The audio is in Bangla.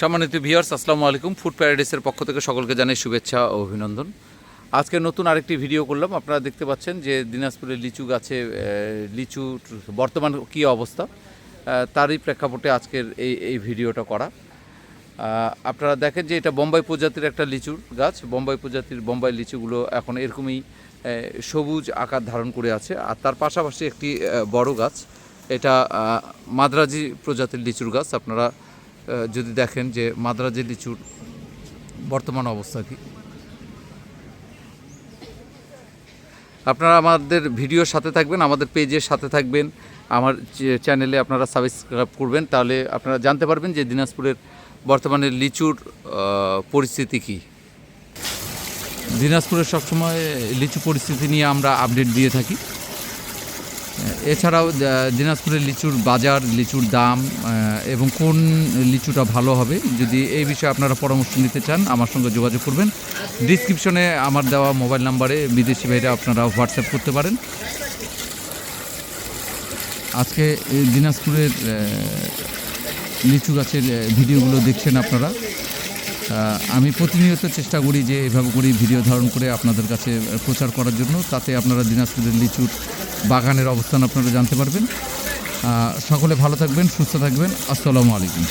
সম্মানিত ভিউয়ার্স, আসসালামু আলাইকুম। ফুড প্যারাডাইসের পক্ষ থেকে সকলকে জানাই শুভেচ্ছা ও অভিনন্দন। আজকে নতুন আরেকটি ভিডিও করলাম। আপনারা দেখতে পাচ্ছেন যে দিনাজপুরের লিচু গাছে লিচু বর্তমান কী অবস্থা তারই প্রেক্ষাপটে আজকের এই এই ভিডিওটা করা। আপনারা দেখেন যে এটা বোম্বাই প্রজাতির একটা লিচুর গাছ। বোম্বাই প্রজাতির বোম্বাই লিচুগুলো এখন এরকমই সবুজ আকার ধারণ করে আছে। আর তার পাশাপাশি একটি বড় গাছ। এটা মাদ্রাজি প্রজাতির লিচুর গাছ। আপনারা যদি দেখেন যে মাদ্রাজি লিচুর বর্তমান অবস্থা কী। আপনারা আমাদের ভিডিওর সাথে থাকবেন, আমাদের পেজের সাথে থাকবেন, আমার চ্যানেলে আপনারা সাবস্ক্রাইব করবেন, তাহলে আপনারা জানতে পারবেন যে দিনাজপুরের বর্তমানে লিচুর পরিস্থিতি কী। দিনাজপুরের সবসময় লিচু পরিস্থিতি নিয়ে আমরা আপডেট দিয়ে থাকি। এছাড়াও দিনাজপুরের লিচুর বাজার, লিচুর দাম এবং কোন লিচুটা ভালো হবে, যদি এই বিষয়ে আপনারা পরামর্শ নিতে চান, আমার সঙ্গে যোগাযোগ করবেন। ডিসক্রিপশনে আমার দেওয়া মোবাইল নাম্বারে বিদেশি ভাইরা আপনারা হোয়াটসঅ্যাপ করতে পারেন। আজকে দিনাজপুরের লিচু গাছের ভিডিওগুলো দেখছেন আপনারা। আমি প্রতিনিয়ত চেষ্টা করি যে এভাবে করি ভিডিও ধারণ করে আপনাদের কাছে প্রচার করার জন্য, তাতে আপনারা দিনাজপুরের লিচুর বাগানের অবস্থান আপনারা জানতে পারবেন। সকলে ভালো থাকবেন সুস্থ থাকবেন। আসসালামু আলাইকুম।